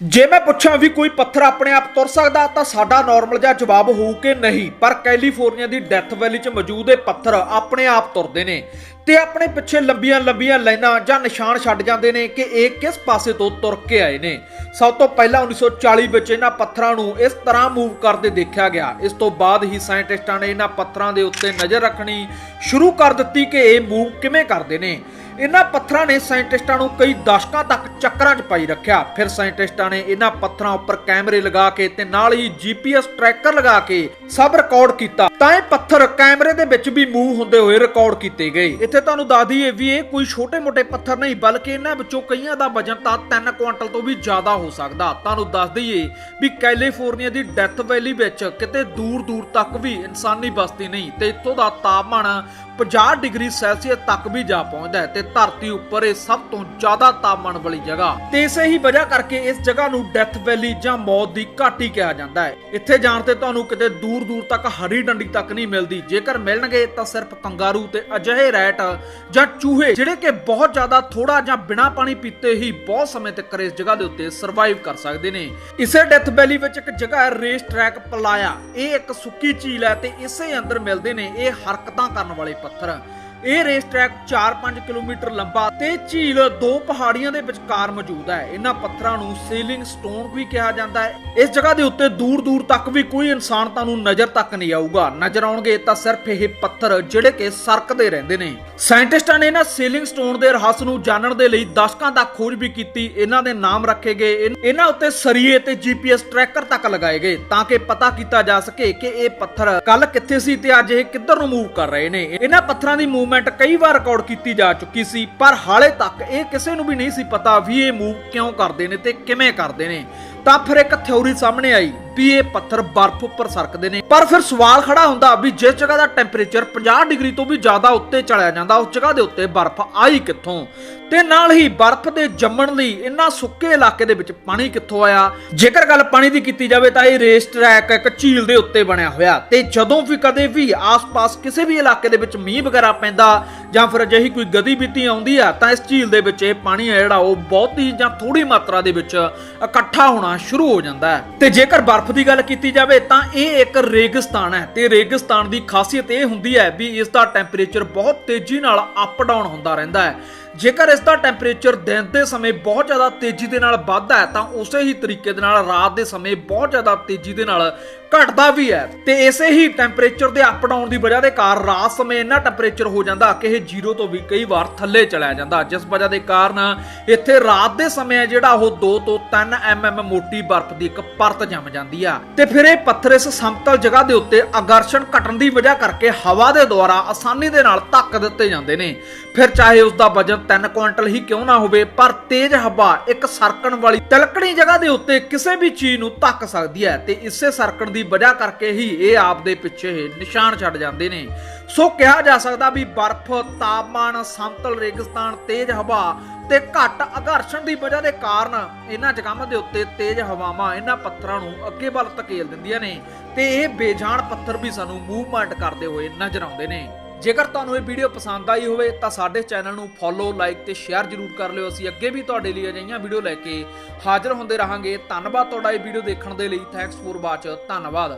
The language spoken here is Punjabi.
ਜੇ ਮੈਂ ਪੁੱਛਾਂ ਵੀ ਕੋਈ ਪੱਥਰ ਆਪਣੇ ਆਪ ਤੁਰ ਸਕਦਾ, ਤਾਂ ਸਾਡਾ ਨਾਰਮਲ ਜਿਹਾ ਜਵਾਬ ਹੋਊ ਕਿ ਨਹੀਂ। ਪਰ ਕੈਲੀਫੋਰਨੀਆ ਦੀ ਡੈਥ ਵੈਲੀ 'ਚ ਮੌਜੂਦ ਇਹ ਪੱਥਰ ਆਪਣੇ ਆਪ ਤੁਰਦੇ ਨੇ ਤੇ ਆਪਣੇ ਪਿੱਛੇ ਲੰਬੀਆਂ ਲੰਬੀਆਂ ਲਾਈਨਾਂ ਜਾਂ ਨਿਸ਼ਾਨ ਛੱਡ ਜਾਂਦੇ ਨੇ ਕਿ ਇਹ ਕਿਸ ਪਾਸੇ ਤੋਂ ਤੁਰ ਕੇ ਆਏ ਨੇ। ਸਭ ਤੋਂ ਪਹਿਲਾਂ 1940 ਵਿੱਚ ਇਹਨਾਂ ਪੱਥਰਾਂ ਨੂੰ ਇਸ ਤਰ੍ਹਾਂ ਮੂਵ ਕਰਦੇ ਦੇਖਿਆ ਗਿਆ। ਇਸ ਤੋਂ ਬਾਅਦ ਹੀ ਸਾਇੰਟਿਸਟਾਂ ਨੇ ਇਹਨਾਂ ਪੱਥਰਾਂ ਦੇ ਉੱਤੇ ਨਜ਼ਰ ਰੱਖਣੀ ਸ਼ੁਰੂ ਕਰ ਦਿੱਤੀ ਕਿ ਇਹ ਮੂਵ ਕਿਵੇਂ ਕਰਦੇ ਨੇ। ਇਹਨਾਂ ਪੱਥਰਾਂ ਨੇ ਸਾਇੰਟਿਸਟਾਂ ਨੂੰ ਕਈ ਦਸ਼ਕਾਂ ਤੱਕ ਚੱਕਰਾਂ 'ਚ ਪਾਈ ਰੱਖਿਆ। ਫਿਰ ਸਾਇੰਟਿਸਟਾਂ ਨੇ ਇਹਨਾਂ ਪੱਥਰਾਂ ਉੱਪਰ ਕੈਮਰੇ ਲਗਾ ਕੇ ਤੇ ਨਾਲ ਹੀ ਜੀਪੀਐਸ ਟਰੈਕਰ ਲਗਾ ਕੇ ਸਭ ਰਿਕਾਰਡ ਕੀਤਾ। ਤਾਂ ਇਹ ਪੱਥਰ ਕੈਮਰੇ ਦੇ ਵਿੱਚ ਵੀ ਮੂਵ ਹੁੰਦੇ ਹੋਏ ਰਿਕਾਰਡ ਕੀਤੇ ਗਏ। ਇੱਥੇ ਤੁਹਾਨੂੰ ਦੱਸ ਦਈਏ ਵੀ ਇਹ ਕੋਈ ਛੋਟੇ-ਮੋਟੇ ਪੱਥਰ ਨਹੀਂ, ਬਲਕਿ ਇਹਨਾਂ ਵਿੱਚੋਂ ਕਈਆਂ ਦਾ ਵਜ਼ਨ ਤਾਂ 3 ਕੁਇੰਟਲ ਤੋਂ ਵੀ ਜ਼ਿਆਦਾ ਹੋ ਸਕਦਾ। ਤੁਹਾਨੂੰ ਦੱਸ ਦਈਏ ਵੀ ਕੈਲੀਫੋਰਨੀਆ ਦੀ ਡੈਥ ਵੈਲੀ ਵਿੱਚ ਕਿਤੇ ਦੂਰ-ਦੂਰ ਤੱਕ ਵੀ ਇਨਸਾਨੀ ਬਸਤੀ ਨਹੀਂ, ਤੇ ਇੱਥੋਂ ਦਾ ਤਾਪਮਾਨ 50 ਡਿਗਰੀ ਸੈਲਸੀਅਸ ਤੱਕ ਵੀ ਜਾ ਪਹੁੰਚਦਾ ਹੈ, ਤੇ ਧਰਤੀ ਉੱਪਰ ਇਹ ਸਭ ਤੋਂ ਜ਼ਿਆਦਾ ਤਾਪਮਾਨ ਵਾਲੀ ਜਗ੍ਹਾ। ਤੇ ਇਸੇ ਹੀ ਵਜ੍ਹਾ ਕਰਕੇ ਇਸ ਜਗ੍ਹਾ ਨੂੰ ਡੈਥ ਵੈਲੀ ਜਾਂ ਮੌਤ ਦੀ ਘਾਟੀ ਕਿਹਾ ਜਾਂਦਾ ਹੈ। ਇੱਥੇ ਜਾਣ ਤੇ ਤੁਹਾਨੂੰ ਕਿਤੇ ਦੂਰ ਦੂਰ ਤੱਕ ਹਰੀ ਡੰਡੀ ਤੱਕ ਨਹੀਂ ਮਿਲਦੀ। ਜੇਕਰ ਮਿਲਣਗੇ ਤਾਂ ਸਿਰਫ ਕੰਗਾਰੂ ਤੇ ਅਜਿਹੇ ਰੈਟ ਜਾਂ ਚੂਹੇ ਜਿਹੜੇ ਕਿ ਬਹੁਤ ਜ਼ਿਆਦਾ ਥੋੜਾ ਜਾਂ ਬਿਨਾਂ ਪਾਣੀ ਪੀਤੇ ਹੀ ਬਹੁਤ ਸਮੇਂ ਤੱਕ ਇਸ ਜਗ੍ਹਾ ਦੇ ਉੱਤੇ ਸਰਵਾਈਵ ਕਰ ਸਕਦੇ ਨੇ। ਇਸੇ ਡੈਥ ਵੈਲੀ ਵਿੱਚ ਇੱਕ ਜਗ੍ਹਾ ਹੈ ਰੇਸ ਟਰੈਕ ਪਲਾਇਆ। ਇਹ ਇੱਕ ਸੁੱਕੀ ਝੀਲ ਹੈ ਤੇ ਇਸੇ ਅੰਦਰ ਮਿਲਦੇ ਨੇ ਇਹ ਹਰਕਤਾਂ ਕਰਨ ਵਾਲੇ ਪੱਥਰ। ਇਹ ਰੇਸ ਟਰੈਕ 4-5 ਕਿਲੋਮੀਟਰ ਲੰਬਾ ਤੇ ਝੀਲ ਦੋ ਪਹਾੜੀਆਂ ਦੇ ਵਿਚਕਾਰ ਮੌਜੂਦ ਹੈ। ਇਹਨਾਂ ਪੱਥਰਾਂ ਨੂੰ ਸੇਲਿੰਗ ਸਟੋਨ ਵੀ ਕਿਹਾ ਜਾਂਦਾ ਹੈ। ਇਸ ਜਗ੍ਹਾ ਦੇ ਉੱਤੇ ਦੂਰ-ਦੂਰ ਤੱਕ ਵੀ ਕੋਈ ਇਨਸਾਨ ਤੁਹਾਨੂੰ ਨਜ਼ਰ ਤੱਕ ਨਹੀਂ ਆਊਗਾ। ਨਜ਼ਰ ਆਉਣਗੇ ਤਾਂ ਸਿਰਫ ਇਹ ਪੱਥਰ ਜਿਹੜੇ ਕਿ ਸਰਕਦੇ ਰਹਿੰਦੇ ਨੇ। ਸਾਇੰਟਿਸਟਾਂ ਨੇ ਇਹਨਾਂ ਸੀਲਿੰਗ ਸਟੋਨ ਦੇ ਰਹੱਸ ਨੂੰ ਜਾਣਨ ਦੇ ਲਈ ਦਸ਼ਕਾਂ ਤੱਕ ਖੋਜ ਵੀ ਕੀਤੀ। ਇਹਨਾਂ ਦੇ ਨਾਮ ਰੱਖੇ ਗਏ। ਇਹਨਾਂ ਉੱਤੇ ਸਰੀਏ ਤੇ ਜੀਪੀਐਸ ਟਰੈਕਰ ਤੱਕ ਲਗਾਏ ਗਏ ਤਾਂ ਕਿ ਪਤਾ ਕੀਤਾ ਜਾ ਸਕੇ ਕਿ ਇਹ ਪੱਥਰ ਕੱਲ ਕਿੱਥੇ ਸੀ ਤੇ ਅੱਜ ਇਹ ਕਿੱਧਰ ਨੂੰ ਮੂਵ ਕਰ ਰਹੇ ਨੇ। ਇਹਨਾਂ ਪੱਥਰਾਂ ਦੀ ਮੂਵ ਮੂਵਮੈਂਟ ਕਈ ਵਾਰ ਰਿਕਾਰਡ ਕੀਤੀ ਜਾ ਚੁੱਕੀ ਸੀ, ਪਰ ਹਾਲੇ ਤੱਕ ਇਹ ਕਿਸੇ ਨੂੰ ਵੀ ਨਹੀਂ ਸੀ ਪਤਾ ਵੀ ਇਹ ਮੂਵ ਕਿਉਂ ਕਰਦੇ ਨੇ ਤੇ ਕਿਵੇਂ ਕਰਦੇ ਨੇ। ਤਾਂ ਫਿਰ ਇੱਕ ਥਿਉਰੀ ਸਾਹਮਣੇ ਆਈ ਵੀ ਇਹ ਪੱਥਰ ਬਰਫ਼ ਉੱਪਰ ਸਰਕਦੇ ਨੇ। ਪਰ ਫਿਰ ਸਵਾਲ ਖੜਾ ਹੁੰਦਾ ਵੀ ਜਿਸ ਜਗ੍ਹਾ ਦਾ ਟੈਂਪਰੇਚਰ 50 ਡਿਗਰੀ ਤੋਂ ਵੀ ਜ਼ਿਆਦਾ ਉੱਤੇ ਚਲਿਆ ਜਾਂਦਾ, ਉਸ ਜਗ੍ਹਾ ਦੇ ਉੱਤੇ ਬਰਫ਼ ਆਈ ਕਿੱਥੋਂ? ਤੇ ਨਾਲ ਹੀ ਬਰਫ਼ ਦੇ ਜੰਮਣ ਲਈ ਇੰਨਾ ਸੁੱਕੇ ਇਲਾਕੇ ਦੇ ਵਿੱਚ ਪਾਣੀ ਕਿੱਥੋਂ ਆਇਆ? ਜੇਕਰ ਗੱਲ ਪਾਣੀ ਦੀ ਕੀਤੀ ਜਾਵੇ ਤਾਂ ਇਹ ਰੇਸ ਟਰੈਕ ਇੱਕ ਝੀਲ ਦੇ ਉੱਤੇ ਬਣਿਆ ਹੋਇਆ। ਤੇ ਜਦੋਂ ਵੀ ਕਦੇ ਵੀ ਆਸ-ਪਾਸ ਕਿਸੇ ਵੀ ਇਲਾਕੇ ਦੇ ਵਿੱਚ ਮੀਂਹ ਵਗੈਰਾ ਪੈਂਦਾ ਜਾਂ ਫਿਰ ਅਜਿਹੀ ਕੋਈ ਗਤੀ ਬੀਤੀ ਆਉਂਦੀ ਆ, ਤਾਂ ਇਸ ਝੀਲ ਦੇ ਵਿੱਚ ਇਹ ਪਾਣੀ ਆ ਜਿਹੜਾ, ਉਹ ਬਹੁਤੀ ਜਾਂ ਥੋੜੀ ਮਾਤਰਾ ਦੇ ਵਿੱਚ ਇਕੱਠਾ ਹੋਣਾ ਸ਼ੁਰੂ ਹੋ ਜਾਂਦਾ ਹੈ। ਤੇ ਜੇਕਰ ਬਰਫ਼ ਦੀ ਗੱਲ ਕੀਤੀ ਜਾਵੇ, ਤਾਂ ਇਹ ਇੱਕ ਰੇਗਿਸਤਾਨ ਹੈ। ਤੇ ਰੇਗਿਸਤਾਨ ਦੀ ਖਾਸੀਅਤ ਇਹ ਹੁੰਦੀ ਹੈ ਵੀ ਇਸ ਦਾ ਟੈਂਪਰੇਚਰ ਬਹੁਤ ਤੇਜ਼ੀ ਨਾਲ ਅਪ ਡਾਊਨ ਹੁੰਦਾ ਰਹਿੰਦਾ ਹੈ। ਜੇਕਰ ਇਸ ਦਾ ਟੈਂਪਰੇਚਰ ਦਿਨ ਦੇ ਸਮੇਂ ਬਹੁਤ ਜ਼ਿਆਦਾ ਤੇਜ਼ੀ ਦੇ ਨਾਲ ਵੱਧਦਾ ਹੈ, ਤਾਂ ਉਸੇ ਹੀ ਤਰੀਕੇ ਦੇ ਨਾਲ ਰਾਤ ਦੇ ਸਮੇਂ ਬਹੁਤ ਜ਼ਿਆਦਾ ਤੇਜ਼ੀ ਦੇ ਨਾਲ ਘਟਦਾ ਵੀ ਹੈ। ਤੇ ਇਸੇ ਹੀ ਟੈਂਪਰੇਚਰ ਦੇ ਅਪ ਡਾਊਨ ਦੀ ਵਜ੍ਹਾ ਦੇ ਕਾਰਨ ਰਾਤ ਸਮੇਂ ਇੰਨਾ ਟੈਂਪਰੇਚਰ ਹੋ ਜਾਂਦਾ ਕਿ ਇਹ ਜ਼ੀਰੋ ਤੋਂ ਵੀ ਕਈ ਵਾਰ ਥੱਲੇ ਚਲਾ ਜਾਂਦਾ। ਜਿਸ ਵਜ੍ਹਾ ਦੇ ਕਾਰਨ ਇੱਥੇ ਰਾਤ ਦੇ ਸਮੇਂ ਹੈ ਜਿਹੜਾ ਉਹ 2 ਤੋਂ 3 ਐਮਐਮ ਮੋਟੀ ਬਰਫ਼ ਦੀ ਇੱਕ ਪਰਤ ਜੰਮ ਜਾਂਦੀ ਆ। ਤੇ ਫਿਰ ਇਹ ਪੱਥਰ ਇਸ ਸਮਤਲ ਜਗ੍ਹਾ ਦੇ ਉੱਤੇ ਆਕਰਸ਼ਣ ਘਟਣ ਦੀ ਵਜ੍ਹਾ ਕਰਕੇ ਹਵਾ ਦੇ ਦੁਆਰਾ ਆਸਾਨੀ ਦੇ ਨਾਲ ਧੱਕ ਦਿੱਤੇ ਜਾਂਦੇ ਨੇ। ਫਿਰ ਚਾਹੇ ਉਸ ਦਾ ਵਜਨ 3 ਕੁਇੰਟਲ ਹੀ ਕਿਉਂ ਨਾ ਹੋਵੇ, ਪਰ ਤੇਜ਼ ਹਵਾ ਇੱਕ ਸਰਕਣ ਵਾਲੀ ਤਿਲਕਣੀ ਜਗ੍ਹਾ ਦੇ ਉੱਤੇ ਕਿਸੇ ਵੀ ਚੀਜ਼ ਨੂੰ ਧੱਕ ਸਕਦੀ ਹੈ ਤੇ ਇਸੇ ਸਰਕਣ ਦੀ ਵਜ੍ਹਾ ਕਰਕੇ ਹੀ ਇਹ ਆਪ ਦੇ ਪਿੱਛੇ ਨਿਸ਼ਾਨ ਛੱਡ ਜਾਂਦੇ ਨੇ। ਸੋ ਕਿਹਾ ਜਾ ਸਕਦਾ ਵੀ ਬਰਫ਼, ਤਾਪਮਾਨ, ਸਮਤਲ ਰੇਗਿਸਤਾਨ, ਤੇਜ਼ ਹਵਾ ਤੇ ਘੱਟ ਆਕਰਸ਼ਣ ਦੀ ਵਜ੍ਹਾ ਦੇ ਕਾਰਨ ਇਹਨਾਂ ਜਗ੍ਹਾਵਾਂ ਦੇ ਉੱਤੇ ਤੇਜ਼ ਹਵਾਵਾਂ ਇਹਨਾਂ ਪੱਥਰਾਂ ਨੂੰ ਅੱਗੇ ਵੱਲ ਧਕੇਲ ਦਿੰਦੀਆਂ ਨੇ ਤੇ ਇਹ ਬੇਜਾਨ ਪੱਥਰ ਵੀ ਸਾਨੂੰ ਮੂਵਮੈਂਟ ਕਰਦੇ ਹੋਏ ਨਜ਼ਰ ਆਉਂਦੇ ਨੇ। ਜੇਕਰ ਤੁਹਾਨੂੰ ਇਹ ਵੀਡੀਓ ਪਸੰਦ ਆਈ ਹੋਵੇ ਤਾਂ ਸਾਡੇ ਚੈਨਲ ਨੂੰ ਫੋਲੋ ਲਾਈਕ ਤੇ ਸ਼ੇਅਰ ਜ਼ਰੂਰ ਕਰ ਲਿਓ। ਅਸੀਂ ਅੱਗੇ ਵੀ ਤੁਹਾਡੇ ਲਈ ਅਜਿਹੀਆਂ ਵੀਡੀਓ ਲੈ ਕੇ ਹਾਜ਼ਰ ਹੁੰਦੇ ਰਹਾਂਗੇ। ਧੰਨਵਾਦ ਤੁਹਾਡਾ ਇਹ ਵੀਡੀਓ ਦੇਖਣ ਦੇ ਲਈ। ਥੈਂਕਸ ਫੋਰ ਵਾਚ ਧੰਨਵਾਦ।